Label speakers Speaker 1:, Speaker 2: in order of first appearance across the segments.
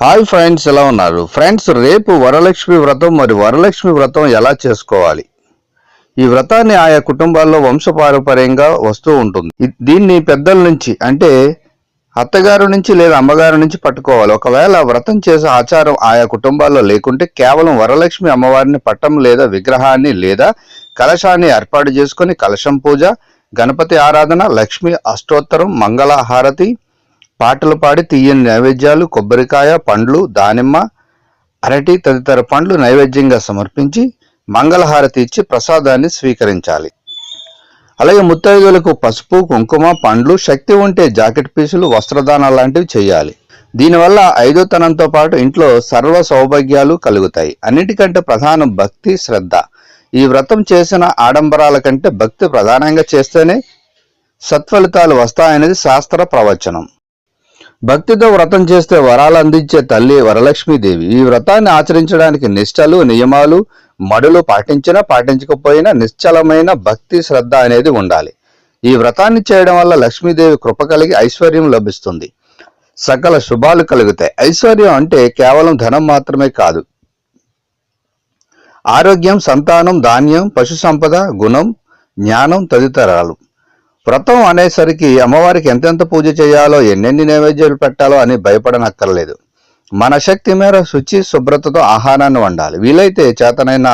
Speaker 1: Hi friends ఎలా ఉన్నారు? Friends రేపు వరలక్ష్మి వ్రతం మరి వరలక్ష్మి వ్రతం ఎలా చేసుకోవాలి? ఈ వ్రతాన్ని ఆయా కుటుంబాల్లో వంశపారంపర్యంగా వస్తూ ఉంటుంది. దీన్ని పెద్దల నుంచి అంటే అత్తగారు నుంచి లేదా అమ్మగారి నుంచి పట్టుకోవాలి. ఒకవేళ వ్రతం చేసే ఆచారం ఆయా కుటుంబాల్లో లేకుంటే కేవలం వరలక్ష్మి అమ్మవారిని పట్టం లేదా విగ్రహాన్ని లేదా కలశాన్ని ఏర్పాటు చేసుకుని కలశం పూజ గణపతి ఆరాధన లక్ష్మి అష్టోత్తరం మంగళహారతి పాటలు పాడి తీయని నైవేద్యాలు కొబ్బరికాయ పండ్లు దానిమ్మ అరటి తదితర పండ్లు నైవేద్యంగా సమర్పించి మంగళహారతి ఇచ్చి ప్రసాదాన్ని స్వీకరించాలి. అలాగే ముత్తైదులకు పసుపు కుంకుమ పండ్లు శక్తి ఉంటే జాకెట్ పీసులు వస్త్రదానం లాంటివి చేయాలి. దీనివల్ల ఐదోతనంతో పాటు ఇంట్లో సర్వ సౌభాగ్యాలు కలుగుతాయి. అన్నిటికంటే ప్రధానం భక్తి శ్రద్ధ. ఈ వ్రతం చేసిన ఆడంబరాల కంటే భక్తి ప్రధానంగా చేస్తేనే సత్ఫలితాలు వస్తాయనేది శాస్త్ర ప్రవచనం. భక్తితో వ్రతం చేస్తే వరాలు అందించే తల్లి వరలక్ష్మీదేవి. ఈ వ్రతాన్ని ఆచరించడానికి నిష్టలు నియమాలు మడులు పాటించినా పాటించకపోయినా నిశ్చలమైన భక్తి శ్రద్ధ అనేది ఉండాలి. ఈ వ్రతాన్ని చేయడం వల్ల లక్ష్మీదేవి కృప కలిగి ఐశ్వర్యం లభిస్తుంది. సకల శుభాలు కలుగుతాయి. ఐశ్వర్యం అంటే కేవలం ధనం మాత్రమే కాదు. ఆరోగ్యం సంతానం ధాన్యం పశు సంపద గుణం జ్ఞానం తదితరాలు. వ్రతం అనేసరికి అమ్మవారికి ఎంతెంత పూజ చేయాలో ఎన్నెన్ని నైవేద్యాలు పెట్టాలో అని భయపడనక్కర్లేదు. మన శక్తి మేర శుచి శుభ్రతతో ఆహారాన్ని వండాలి. వీలైతే చేతనైన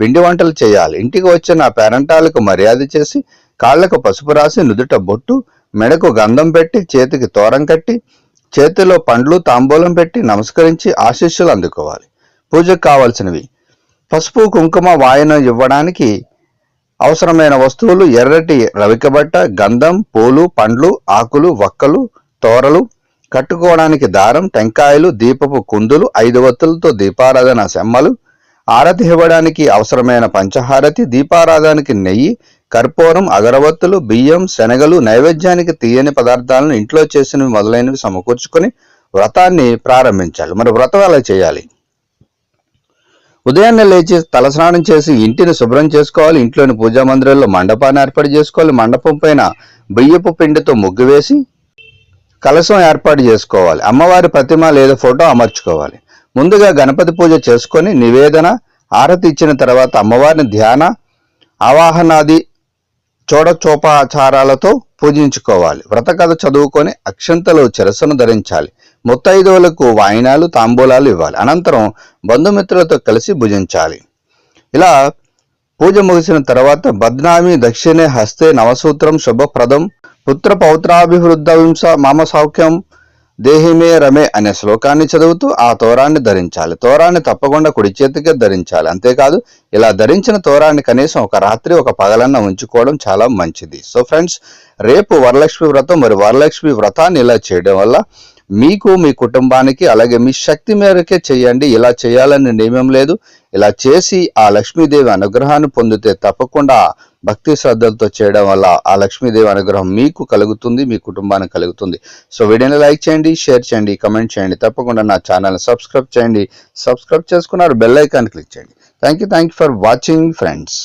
Speaker 1: పిండి వంటలు చేయాలి. ఇంటికి వచ్చిన పేరంటాలకు మర్యాద చేసి కాళ్ళకు పసుపు రాసి నుదుట బొట్టు మెడకు గంధం పెట్టి చేతికి తోరం కట్టి చేతిలో పండ్లు తాంబూలం పెట్టి నమస్కరించి ఆశీస్సులు అందుకోవాలి. పూజకు కావలసినవి. పసుపు కుంకుమ వాయన ఇవ్వడానికి అవసరమైన వస్తువులు ఎర్రటి రవికబట్ట గంధం పూలు పండ్లు ఆకులు వక్కలు తోరలు కట్టుకోవడానికి దారం టెంకాయలు దీపపు కుందులు ఐదు వత్తులతో దీపారాధన సెమ్మలు ఆరతి ఇవ్వడానికి అవసరమైన పంచహారతి దీపారాధనకి నెయ్యి కర్పూరం అగరవత్తులు బియ్యం శనగలు నైవేద్యానికి తీయని పదార్థాలను ఇంట్లో చేసినవి మొదలైనవి సమకూర్చుకొని వ్రతాన్ని ప్రారంభించాలి. మరి వ్రతం ఎలా చేయాలి? ఉదయాన్నే లేచి తలస్నానం చేసి ఇంటిని శుభ్రం చేసుకోవాలి. ఇంట్లోని పూజా మందిరంలో మండపాన్ని ఏర్పాటు చేసుకోవాలి. మండపం పైన బియ్యపు పిండితో ముగ్గు వేసి కలశం ఏర్పాటు చేసుకోవాలి. అమ్మవారి ప్రతిమ లేదా ఫోటో అమర్చుకోవాలి. ముందుగా గణపతి పూజ చేసుకొని నివేదన ఆరతి ఇచ్చిన తర్వాత అమ్మవారిని ధ్యాన ఆవాహనాది చూడచోపాచారాలతో పూజించుకోవాలి. వ్రత కథ చదువుకొని అక్షంతలు చెరసను ధరించాలి. ముత్తైదువులకు వాయినాలు తాంబూలాలు ఇవ్వాలి. అనంతరం బంధుమిత్రులతో కలిసి భుజించాలి. ఇలా పూజ ముగిసిన తర్వాత బద్నామి దక్షిణే హస్తే నవసూత్రం శుభప్రదం పుత్ర పౌత్రాభివృద్ధ వింస మామ సౌఖ్యం. దేహిమే రమే అనే శ్లోకాన్ని చదువుతూ ఆ తోరాన్ని ధరించాలి. తోరాన్ని తప్పకుండా కుడి చేతికే ధరించాలి. అంతేకాదు ఇలా ధరించిన తోరాన్ని కనీసం ఒక రాత్రి ఒక పగలన్న ఉంచుకోవడం చాలా మంచిది. సో ఫ్రెండ్స్ రేపు వరలక్ష్మి వ్రతం మరి వరలక్ష్మి వ్రతాన్ని ఇలా చేయడం వల్ల మీకు మీ కుటుంబానికి అలాగే మీ శక్తి మేరకే చేయండి. ఇలా చేయాలని నియమం లేదు. ఇలా చేసి ఆ లక్ష్మీదేవి అనుగ్రహాన్ని పొందితే తప్పకుండా భక్తి శ్రద్ధలతో చేయడం వల్ల ఆ లక్ష్మీదేవి అనుగ్రహం మీకు కలుగుతుంది మీ కుటుంబానికి కలుగుతుంది. సో వీడియోని లైక్ చేయండి షేర్ చేయండి కమెంట్ చేయండి. తప్పకుండా నా ఛానల్ని సబ్స్క్రైబ్ చేయండి. సబ్స్క్రైబ్ చేసుకున్నారు బెల్ ఐకాన్ క్లిక్ చేయండి. Thank you thank you for watching friends.